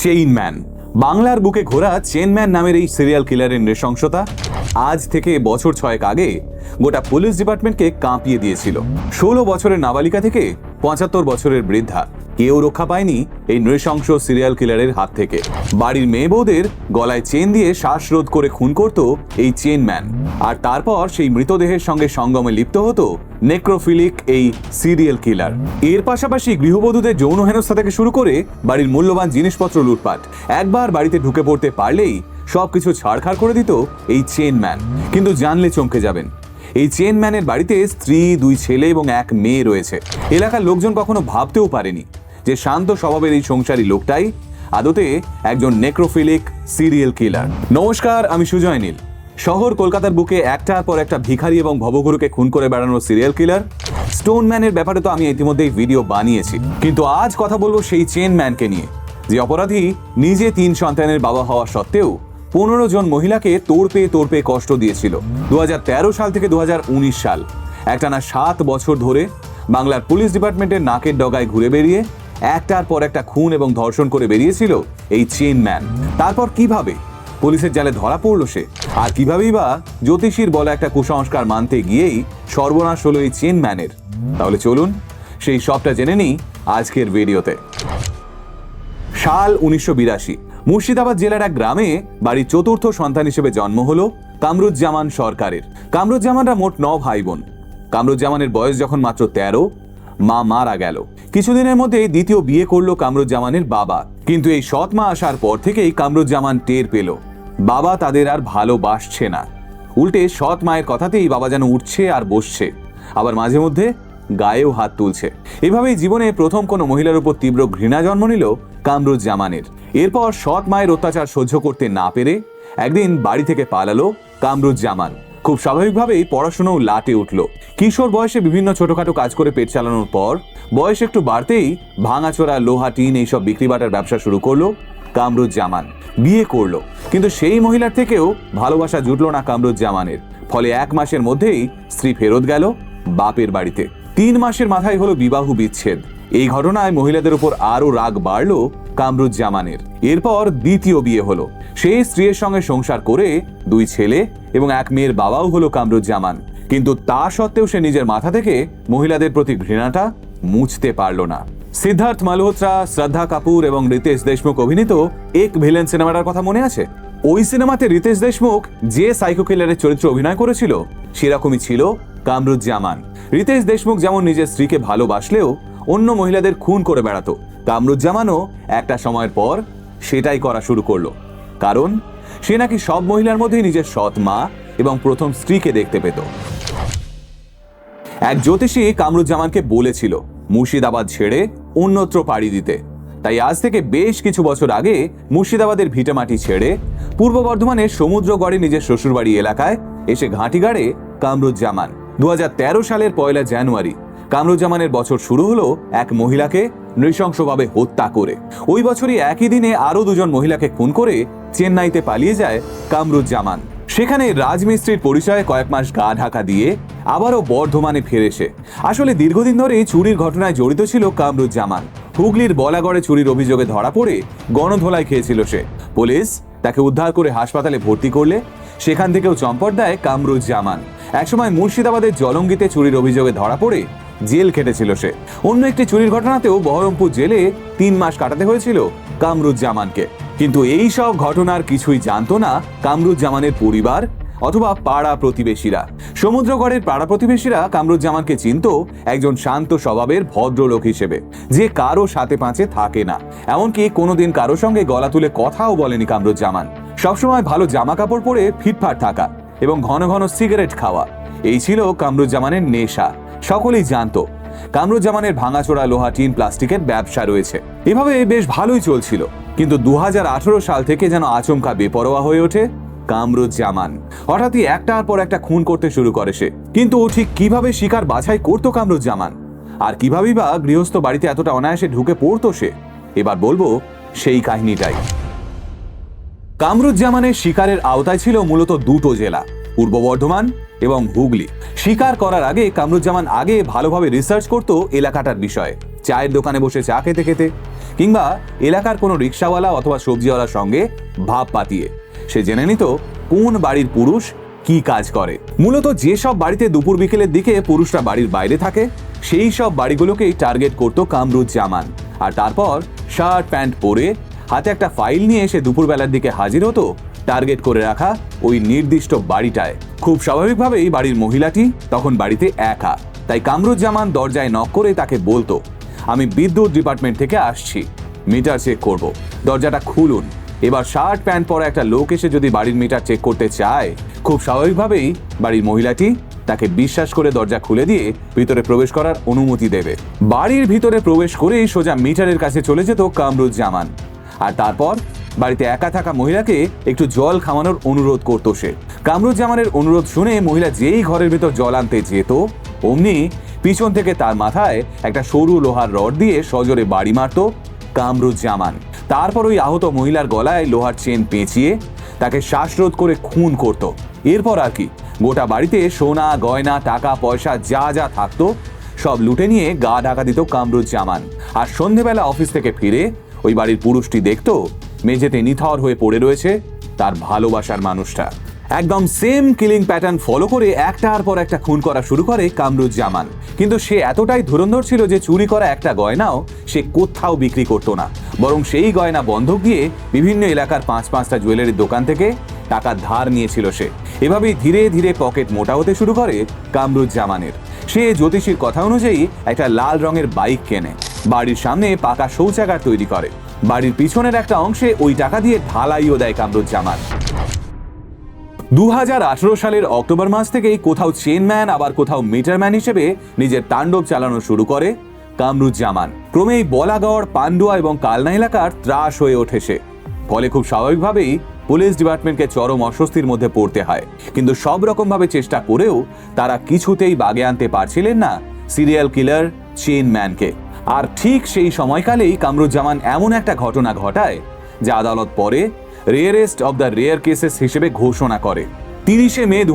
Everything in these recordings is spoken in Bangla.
চেইন ম্যান বাংলার বুকে ঘোরা চেনম্যান নামের এই সিরিয়াল কিলারের নৃশংসতা আজ থেকে বছর ছয়েক আগে গোটা পুলিশ ডিপার্টমেন্টকে কাঁপিয়ে দিয়েছিল। ষোলো বছরের নাবালিকা থেকে পঁচাত্তর বছরের বৃদ্ধা। কেউ রক্ষা পায়নি এই নৃশংস সিরিয়াল কিলারের হাত থেকে। বাড়ির মেয়ে বউদের গলায় চেন দিয়ে শ্বাসরোধ করে খুন করত এই চেন ম্যান আর তারপর সেই মৃতদেহের সঙ্গে সঙ্গমে লিপ্ত হতো নেক্রোফিলিক এই সিরিয়াল কিলার এর পাশাপাশি গৃহবধূদের যৌন হেনস্থা থেকে শুরু করে বাড়ির মূল্যবান জিনিসপত্র লুটপাট। একবার বাড়িতে ঢুকে পড়তে পারলেই সবকিছু ছাড়খাড় করে দিত এই চেন ম্যান কিন্তু জানলে চমকে যাবেন। এই চেন ম্যানের বাড়িতে স্ত্রী, দুই ছেলে এবং এক মেয়ে রয়েছে। এলাকার লোকজন কখনো ভাবতেও পারেনি। যে শান্ত স্বভাবের এই সংসারী লোকটাই আদতে একজন নেক্রোফিলিক সিরিয়াল কিলার। নমস্কার, আমি সুজয় নীল। শহর কলকাতার বুকে একটার পর একটা ভিখারি এবং ভবগুরুকে খুন করে বেড়ানোর সিরিয়াল কিলার। স্টোন ম্যানের ব্যাপারে তো আমি ইতিমধ্যেই ভিডিও বানিয়েছি। কিন্তু আজ কথা বলব সেই চেন ম্যানকে নিয়ে, যে অপরাধী নিজে তিন সন্তানের বাবা হওয়া সত্ত্বেও পনেরো জন মহিলাকে তোড়পে তোড়পে কষ্ট দিয়েছিল। দু হাজার তেরো সাল থেকে দু হাজার উনিশ সাল। একটানা সাত বছর ধরে বাংলার পুলিশ ডিপার্টমেন্টের নাকের ডগায় ঘুরে বেরিয়ে একটার পর একটা খুন এবং ধর্ষণ করে বেরিয়েছিল এই চেন ম্যান। তারপর কীভাবে? পুলিশের জালে ধরা পড়ল সে। আর কিভাবেই বা জ্যোতিষীর বলা একটা কুসংস্কার মানতে গিয়েই সর্বনাশ হলো এই চেন ম্যানের। তাহলে চলুন সেই সবটা জেনে নিই আজকের ভিডিওতে। সাল উনিশশো বিরাশি, মুর্শিদাবাদ জেলার এক গ্রামে বাড়ির চতুর্থ সন্তান হিসেবে জন্ম হলো কামরুজ্জামান সরকারের। কামরুজ্জামানরা মোট ন ভাই বোন। কামরুজ্জামানের বয়স যখন মাত্র তেরো মা মারা গেল। কিছুদিনের মধ্যে দ্বিতীয় বিয়ে করল কামরুজ্জামানের বাবা। কিন্তু এই সৎ মা আসার পর থেকেই কামরুজ্জামান টের পেল। বাবা তাদের আর ভালোবাসছে না। উল্টে সৎ মায়ের কথাতেই বাবা যেন উঠছে আর বসছে। আবার মাঝে মধ্যে গায়েও হাত তুলছে। এভাবেই জীবনে প্রথম কোনো মহিলার উপর তীব্র ঘৃণা জন্ম নিল কামরুজ্জামানের। এরপর সৎ মায়ের অত্যাচার সহ্য করতে না পেরে একদিন বাড়ি থেকে পালালো কামরুজ্জামান। খুব স্বাভাবিকভাবেই পড়াশোনাও লাটে উঠল। কিশোর বয়সে বিভিন্ন ছোটখাটো কাজ করে পেট চালানোর পর, বয়স একটু বাড়তেই ভাঙাচোরা, লোহা, টিন এইসব বিক্রি বাটার ব্যবসা শুরু করল কামরুজ্জামান। বিয়ে করল। কিন্তু সেই মহিলার থেকেও ভালোবাসা জুটল না কামরুজ্জামানের। ফলে এক মাসের মধ্যেই স্ত্রী ফেরত গেল বাপের বাড়িতে। তিন মাসের মাথায় হলো বিবাহ বিচ্ছেদ। এই ঘটনায় মহিলাদের উপর আরও রাগ বাড়ল কামরুজ্জামানের। এরপর দ্বিতীয় বিয়ে হলো। সেই স্ত্রীর সঙ্গে সংসার করে দুই ছেলে এবং এক মেয়ের বাবাও হলো কামরুজ্জামান। কিন্তু তা সত্ত্বেও সে নিজের মাথা থেকে মহিলাদের প্রতি ঘৃণাটা মুছতে পারল না। সিদ্ধার্থ মালহোত্রা, শ্রদ্ধা কাপুর এবং রিতেশ দেশমুখ অভিনীত এক ভিলেন সিনেমাটার কথা মনে আছে? ওই সিনেমাতে রিতেশ দেশমুখ যে সাইকো কিলারের চরিত্র অভিনয় করেছিল, সেরকমই ছিল কামরুজ্জামান। রিতেশ দেশমুখ যেমন নিজের স্ত্রীকে ভালোবাসলেও অন্য মহিলাদের খুন করে বেড়াতো। কামরুজ্জামানও একটা সময়ের পর সেটাই করা শুরু করল। কারণ সে নাকি সব মহিলার মধ্যেই নিজের সৎ মা এবং প্রথম স্ত্রীকে দেখতে পেত। এক জ্যোতিষী কামরুজ্জামানকে বলেছিল, মুর্শিদাবাদ ছেড়ে অন্যত্র পাড়ি দিতে। তাই আজ থেকে বেশ কিছু বছর আগে মুর্শিদাবাদের ভিটেমাটি ছেড়ে পূর্ব বর্ধমানের সমুদ্রগড়ে নিজের শ্বশুরবাড়ি এলাকায় এসে ঘাঁটি গাড়ে কামরুজ্জামান, দু হাজার তেরো সালের পয়লা জানুয়ারি কামরুজ্জামানের বছর শুরু হলো এক মহিলাকে নৃশংসভাবে হত্যা করে। ওই বছরই একই দিনে আরও দুজন মহিলাকে খুন করে চেন্নাইতে পালিয়ে যায় কামরুজ্জামান। সেখানে রাজমিস্ত্রির পরিচয়ে কয়েক মাস গা ঢাকা দিয়ে আবারও বর্ধমানে ফিরে এসে। আসলে দীর্ঘদিন ধরে চুরির ঘটনায় জড়িত ছিল কামরুজ্জামান। হুগলির বলাগড়ে চুরির অভিযোগে ধরা পড়ে গণধোলাই খেয়েছিল সে। পুলিশ তাকে উদ্ধার করে হাসপাতালে ভর্তি করলে সেখান থেকেও চম্পট দেয় কামরুজ্জামান। একসময় মুর্শিদাবাদের জলঙ্গিতে চুরির অভিযোগে ধরা পড়ে জেল খেটেছিল সে। অন্য একটি চুরির ঘটনাতেও বহরমপুর জেলে তিন মাস কাটাতে হয়েছিল কামরুজ্জামানকে। কিন্তু এই সব ঘটনার কিছুই জানতো না কামরুজ্জামানের পরিবার অথবা পাড়া প্রতিবেশীরা। সমুদ্রগড়ের পাড়া প্রতিবেশীরা কামরুজ্জামানকে চিনত একজন শান্ত স্বভাবের ভদ্রলোক হিসেবে, যে কারও সাথে পাঁচে থাকে না। এমনকি কোনোদিন কারও সঙ্গে গলা তুলে কথাও বলেনি কামরুজ্জামান। সবসময় ভালো জামা কাপড় পরে ফিটফাট থাকা এবং ঘন ঘন সিগারেট খাওয়া। এই ছিল কামরুজ্জামানের নেশা। সকলেই জানতো। কামরুজ্জামানের ভাঙাচোরা লোহা, টিন, প্লাস্টিকের ব্যবসা রয়েছে। এভাবে বেশ ভালোই চলছিল। কিন্তু দুহাজার আঠারো সাল থেকে যেন আচমকা বেপরোয়া হয়ে ওঠে কামরুজ্জামান। হঠাৎই একটার পর একটা খুন করতে শুরু করে সে। কিন্তু ও ঠিক কীভাবে শিকার বাছাই করতো কামরুজ্জামান? আর কিভাবেই বা গৃহস্থ বাড়িতে এতটা অনায়াসে ঢুকে পড়তো সে? এবার বলব সেই কাহিনীটাই। কামরুজ্জামানের শিকারের আওতায় ছিল মূলত দুটো জেলা। পূর্ব বর্ধমান এবং হুগলি। শিকার করার আগে কামরুজ্জামান আগে ভালোভাবে রিসার্চ করত এলাকাটার বিষয়ে। চায়ের দোকানে বসে চা খেতে খেতে কিংবা এলাকার কোনো রিক্সাওয়ালা অথবা সবজিওয়ালার সঙ্গে ভাব পাতিয়ে। সে জেনে নিত কোন বাড়ির পুরুষ কি কাজ করে। মূলত যেসব বাড়িতে দুপুর বিকেলের দিকে পুরুষরা বাড়ির বাইরে থাকে, সেই সব বাড়িগুলোকেই টার্গেট করত কামরুজ্জামান। আর তারপর শার্ট প্যান্ট পরে হাতে একটা ফাইল নিয়ে এসে দুপুরবেলার দিকে হাজির হতো টার্গেট করে রাখা ওই নির্দিষ্ট বাড়িটায়। খুব স্বাভাবিকভাবেই বাড়ির মহিলাটি তখন বাড়িতে একা। তাই কামরুজ্জামান দরজায় নক করে তাকে বলতো, আমি বিদ্যুৎ ডিপার্টমেন্ট থেকে আসছি, মিটার চেক করব। দরজাটা খুলুন। এবার শার্ট প্যান্ট পরা একটা লোক এসে যদি বাড়ির মিটার চেক করতে চায়, খুব স্বাভাবিকভাবেই বাড়ির মহিলাটি তাকে বিশ্বাস করে দরজা খুলে দিয়ে ভিতরে প্রবেশ করার অনুমতি দেবে। বাড়ির ভিতরে প্রবেশ করেই সোজা মিটারের কাছে চলে যেত কামরুজ্জামান। আর তারপর বাড়িতে একা থাকা মহিলাকে একটু জল খাওয়ানোর অনুরোধ করতো সে। কামরুজ্জামানের অনুরোধ শুনে মহিলা যেই ঘরের ভেতর জল আনতে যেত, অমনি পিছন থেকে তার মাথায় একটা সরু লোহার রড দিয়ে সজোরে বাড়ি মারতো কামরুজ্জামান। তারপর ওই আহত মহিলার গলায় লোহার চেন পেঁচিয়ে তাকে শ্বাসরোধ করে খুন করত। এরপর আর কি, গোটা বাড়িতে সোনা, গয়না, টাকা, পয়সা, যা যা থাকতো, সব লুটে নিয়ে গা ঢাকা দিত কামরুজ্জামান। আর সন্ধেবেলা অফিস থেকে ফিরে ওই বাড়ির পুরুষটি দেখতো মেঝেতে নিথর হয়ে পড়ে রয়েছে তার ভালোবাসার মানুষটা। একদম সেম কিলিং প্যাটার্ন ফলো করে একটার পর একটা খুন করা শুরু করে কামরুজ জামান কিন্তু সে এতটাই ধুরন্ধর ছিল যে চুরি করা একটা গয়নাও সে কোথাও বিক্রি করতো না। বরং সেই গয়না বন্ধক দিয়ে বিভিন্ন এলাকার পাঁচ পাঁচটা জুয়েলারির দোকান থেকে টাকা ধার নিয়েছিল সে। এভাবেই ধীরে ধীরে পকেট মোটা হতে শুরু করে কামরুজ জামানের সে জ্যোতিষীর কথা অনুযায়ী একটা লাল রঙের বাইক কেনে। বাড়ির সামনে পাকা শৌচাগার তৈরি করে। বাড়ির পিছনের একটা অংশে ওই টাকা দিয়ে ঢালাইও দেয় কামরুজ্জামান দু সালের অক্টোবর মাস থেকেই কোথাও চেনম্যান আবার কোথাও মিটারম্যান হিসেবে নিজের তাণ্ডব চালানো শুরু করে কামরুজ্জামান ক্রমেই বলাগড়, পান্ডুয়া এবং কালনা এলাকার ত্রাস হয়ে ওঠে সে। ফলে খুব স্বাভাবিকভাবেই পুলিশ ডিপার্টমেন্টকে চরম অস্বস্তির মধ্যে পড়তে হয়। কিন্তু সব রকমভাবে চেষ্টা করেও তারা কিছুতেই বাগে আনতে পারছিলেন না সিরিয়াল কিলার চেনম্যানকে আর ঠিক সেই সময়কালেই কামরুজ্জামান এমন একটা ঘটনা ঘটায় যা আদালত পরে rarest of the rare cases হিসেবে ঘোষণা করে। তিরিশে মে দু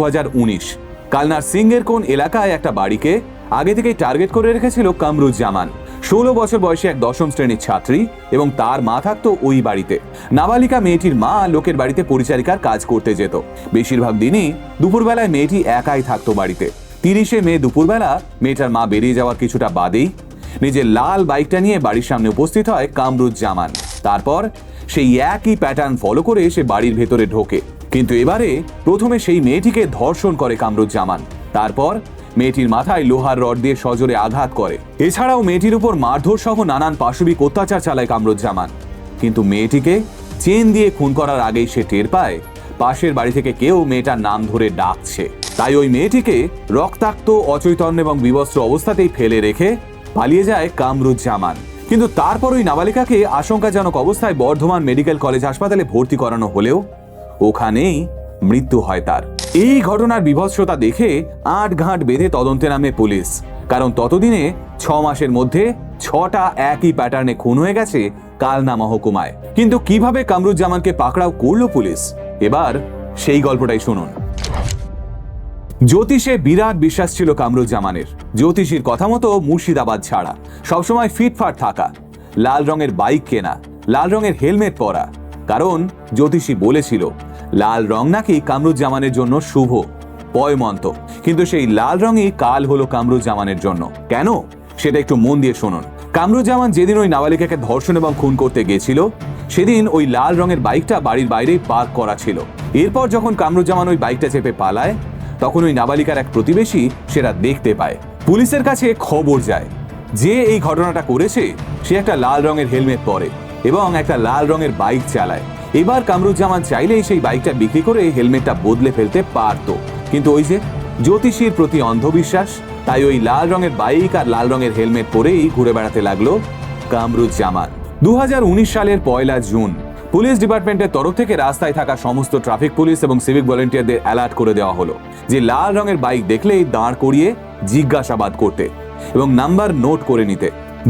কালনার সিঙ্গের কোন এলাকায় একটা বাড়িকে আগে থেকেই টার্গেট করে রেখেছিল কামরুজ্জামান। ষোলো বছর বয়সে এক দশম শ্রেণির ছাত্রী এবং তার মা থাকতো ওই বাড়িতে। নাবালিকা মেয়েটির মা লোকের বাড়িতে পরিচারিকার কাজ করতে যেত। বেশিরভাগ দিনই দুপুরবেলায় মেয়েটি একাই থাকতো বাড়িতে। তিরিশে মে দুপুরবেলা মেয়েটার মা বেরিয়ে যাওয়ার কিছুটা বাদেই নিজের লাল বাইকটা নিয়ে বাড়ির সামনে উপস্থিত হয় কামরুজ্জামান। তারপর সেই একই প্যাটার্ন ফলো করে সে বাড়ির ভেতরে ঢোকে। কিন্তু এবারে প্রথমে সেই মেয়েটিকে ধর্ষণ করে কামরুজ্জামান। তারপর মেয়েটির মাথায় লোহার রড দিয়ে সজোরে আঘাত করে। এছাড়াও মেয়েটির উপর মারধর সহ নানান পাশবিক অত্যাচার চালায় কামরুজ্জামান। কিন্তু মেয়েটিকে চেন দিয়ে খুন করার আগেই সে টের পায়, পাশের বাড়ি থেকে কেউ মেয়েটার নাম ধরে ডাকছে। তাই ওই মেয়েটিকে রক্তাক্ত, অচৈতন্য এবং বিবস্ত্র অবস্থাতেই ফেলে রেখে পালিয়ে যায় কামরুজ্জামান। কিন্তু তারপর ওই নাবালিকাকে আশঙ্কাজনক অবস্থায় বর্ধমান মেডিকেল কলেজ হাসপাতালে ভর্তি করানো হলেও ওখানেই মৃত্যু হয় তার। এই ঘটনার বিভৎসতা দেখে আট ঘাট বেঁধে তদন্তে নামে পুলিশ। কারণ ততদিনে ছ মাসের মধ্যে ছটা একই প্যাটার্নে খুন হয়ে গেছে কালনা মহকুমায়। কিন্তু কীভাবে কামরুজ্জামানকে পাকড়াও করল পুলিশ? এবার সেই গল্পটাই শুনুন। জ্যোতিষে বিরাট বিশ্বাস ছিল কামরুজ্জামানের। জ্যোতিষীর কথা মতো মুর্শিদাবাদ ছাড়া, সবসময় ফিটফাট থাকা, লাল রঙের বাইক কেনা, লাল রঙের হেলমেট পরা। কারণ জ্যোতিষী বলেছিল, লাল রং নাকি কামরুজ্জামানের জন্য শুভ, পয়মন্ত। কিন্তু সেই লাল রঙই কাল হলো কামরুজ্জামানের জন্য। কেন? সেটা একটু মন দিয়ে শুনুন। কামরুজ্জামান যেদিন ওই নাবালিকাকে ধর্ষণ এবং খুন করতে গেছিল, সেদিন ওই লাল রঙের বাইকটা বাড়ির বাইরেই পার্ক করা ছিল। এরপর যখন কামরুজ্জামান ওই বাইকটা চেপে পালায় তখন ওই নাবালিকার এক প্রতিবেশী সেটা দেখতে পায়। পুলিশের কাছে খবর যায়। যে এই ঘটনাটা করেছে, সে একটা লাল রঙের হেলমেট পরে এবং একটা লাল রঙের বাইক চালায়। এবার কামরুজ্জামান চাইলেই সেই বাইকটা বিক্রি করে হেলমেটটা বদলে ফেলতে পারতো। কিন্তু ওই যে জ্যোতিষীর প্রতি অন্ধবিশ্বাস, তাই ওই লাল রঙের বাইক আর লাল রঙের হেলমেট পরেই ঘুরে বেড়াতে লাগল কামরুজ্জামান। দু সালের পয়লা জুন পুলিশ ডিপার্টমেন্টের তরফ থেকে রাস্তায় থাকা সমস্ত ট্রাফিক পুলিশ এবং সিভিক ভলেন্টিয়ারদের অ্যালার্ট করে দেওয়া হলো, যে লাল রঙের বাইক দেখলেই দাঁড় করিয়ে জিজ্ঞাসাবাদ করতে এবং নাম্বার নোট করে নিতে।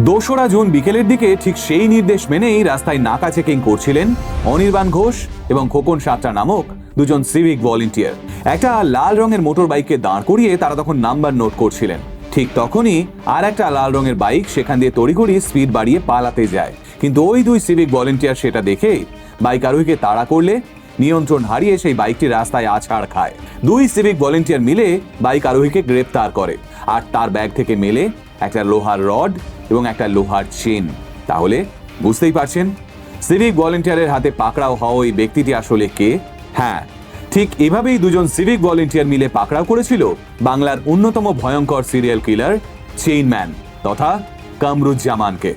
দোসরা জুন বিকেলের দিকে ঠিক সেই নির্দেশ মেনেই রাস্তায় নাকা চেকিং করছিলেন অনির্বাণ ঘোষ এবং খোকন সাতটা নামক দুজন সিভিক ভলেন্টিয়ার। একটা লাল রঙের মোটর বাইককে দাঁড় করিয়ে তারা তখন নাম্বার নোট করছিলেন। ঠিক তখনই আর একটা লাল রঙের বাইক সেখান দিয়ে তড়িঘড়ি স্পিড বাড়িয়ে পালাতে যায়। কিন্তু ওই দুই সিভিক ভলেন্টিয়ার সেটা দেখে বাইক আরোহীকে তাড়া করলে নিয়ন্ত্রণ হারিয়ে সেই বাইকটি রাস্তায় আছাড় খায়। দুই সিভিক ভলেন্টিয়ার মিলে বাইক আরোহীকে গ্রেপ্তার করে। আর তার ব্যাগ থেকে মেলে একটা লোহার রড এবং একটা লোহার চেন। তাহলে বুঝতেই পারছেন? সিভিক ভলেন্টিয়ারের হাতে পাকড়াও হওয়া ওই ব্যক্তিটি আসলে কে? হ্যাঁ ঠিক এভাবেই দুজন সিভিক ভলেন্টিয়ার মিলে পাকড়াও করেছিল বাংলার অন্যতম ভয়ঙ্কর সিরিয়াল কিলার চেইনম্যান তথা কামরুজ্জামানকে।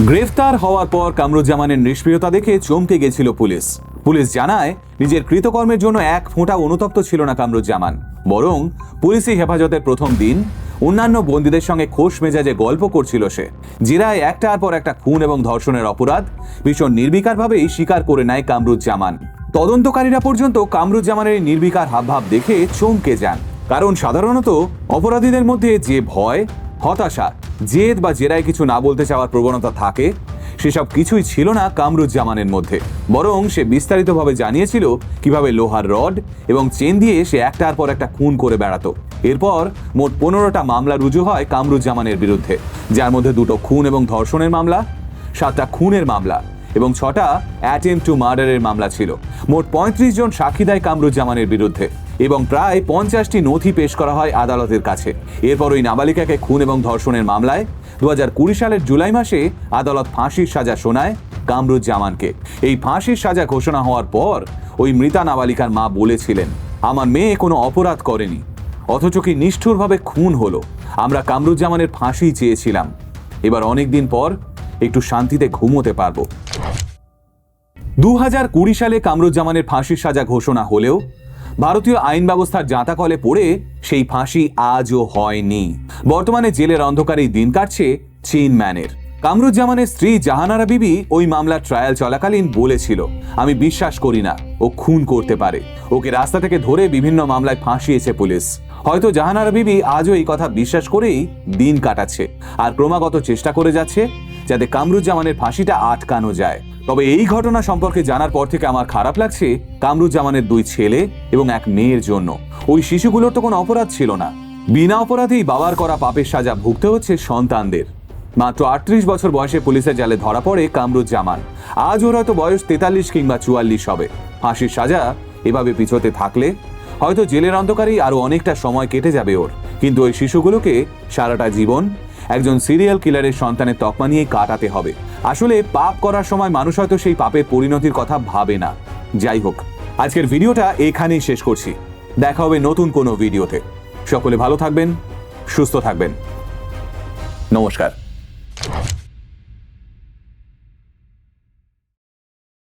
গ্রেফতার হওয়ার পর কামরুজ্জামানের নিষ্ক্রিয়তা দেখে চমকে গেছিল পুলিশ। পুলিশ জানায়, নিজের কৃতকর্মের জন্য এক ফোঁটা অনুতপ্ত ছিল না কামরুজ্জামান। বরং পুলিশি হেফাজতের প্রথম দিন, অন্যান্য বন্দীদের সঙ্গে খোশ মেজাজে গল্প করছিল সে। জিরায় একটার পর একটা খুন এবং ধর্ষণের অপরাধ ভীষণ নির্বিকারভাবেই স্বীকার করে নেয় কামরুজ্জামান। তদন্তকারীরা পর্যন্ত কামরুজ্জামানের নির্বিকার হাবভাব দেখে চমকে যান। কারণ সাধারণত অপরাধীদের মধ্যে যে ভয় হতাশা, জেদ বা জেরায় কিছু না বলতে চাওয়ার প্রবণতা থাকে, সেসব কিছুই ছিল না কামরুজ্জামানের মধ্যে। বরং সে বিস্তারিতভাবে জানিয়েছিল কীভাবে লোহার রড এবং চেন দিয়ে সে একটার পর একটা খুন করে বেড়াতো। এরপর মোট পনেরোটা মামলা রুজু হয় কামরুজ্জামানের বিরুদ্ধে, যার মধ্যে দুটো খুন এবং ধর্ষণের মামলা, সাতটা খুনের মামলা এবং ছটা অ্যাটেম্প টু মার্ডারের মামলা ছিল। মোট পঁয়ত্রিশ জন সাক্ষী দেয় কামরুজ্জামানের বিরুদ্ধে। এবং প্রায় পঞ্চাশটি নথি পেশ করা হয় আদালতের কাছে। এরপর ওই নাবালিকাকে খুন এবং ধর্ষণের মামলায় দু সালের জুলাই মাসে আদালত ফাঁসির সাজা শোনায় কামরুজ্জামানকে। এই ফাঁসির সাজা ঘোষণা হওয়ার পর ওই মৃতা নাবালিকার মা বলেছিলেন, আমার মেয়ে কোনো অপরাধ করেনি, অথচ কি নিষ্ঠুরভাবে খুন হলো। আমরা কামরুজ্জামানের ফাঁসি চেয়েছিলাম। এবার অনেক দিন পর একটু শান্তিতে ঘুমোতে পারব। দু হাজার কুড়ি সালে কামরুজ্জামানের ফাঁসির সাজা ঘোষণা হলেও ভারতীয় আইন ব্যবস্থার জাঁতাকলে পড়ে সেই ফাঁসি আজও হয়নি। বর্তমানে জেলের অন্ধকারেই দিন কাটছে চেইনম্যানের কামরুজ্জামানের স্ত্রী জাহানারা বিবি ওই মামলার ট্রায়াল চলাকালীন বলেছিল, আমি বিশ্বাস করি না, ও খুন করতে পারে। ওকে রাস্তা থেকে ধরে বিভিন্ন মামলায় ফাঁসিয়েছে পুলিশ। হয়তো জাহানারা বিবি আজও এই কথা বিশ্বাস করেই দিন কাটাচ্ছে, আর ক্রমাগত চেষ্টা করে যাচ্ছে যাতে কামরুজ্জামানের ফাঁসিটা আটকানো যায়। তবে এই ঘটনা সম্পর্কে জানার পর থেকে আমার খারাপ লাগছে কামরুজ্জামানের দুই ছেলে এবং এক মেয়ের জন্য। ওই শিশুগুলোর তো কোনো অপরাধ ছিল না। বিনা অপরাধেই বাবার করা পাপের সাজা ভুগতে হচ্ছে সন্তানদের। মাত্র আটত্রিশ বছর বয়সে পুলিশের জালে ধরা পড়ে কামরুজ্জামান। আজ ওর হয়তো বয়স তেতাল্লিশ কিংবা চুয়াল্লিশ হবে। ফাঁসির সাজা এভাবে পিছোতে থাকলে হয়তো জেলের অন্ধকারেই আরও অনেকটা সময় কেটে যাবে ওর। কিন্তু ওই শিশুগুলোকে সারাটা জীবন একজন সিরিয়াল কিলারের সন্তানের তকমা নিয়ে কাটাতে হবে। আসলে পাপ করার সময় মানুষ হয়তো সেই পাপের পরিণতির কথা ভাবে না। যাই হোক, আজকের ভিডিওটা এখানেই শেষ করছি। দেখা হবে নতুন কোনো ভিডিওতে। সকলে ভালো থাকবেন, সুস্থ থাকবেন। নমস্কার।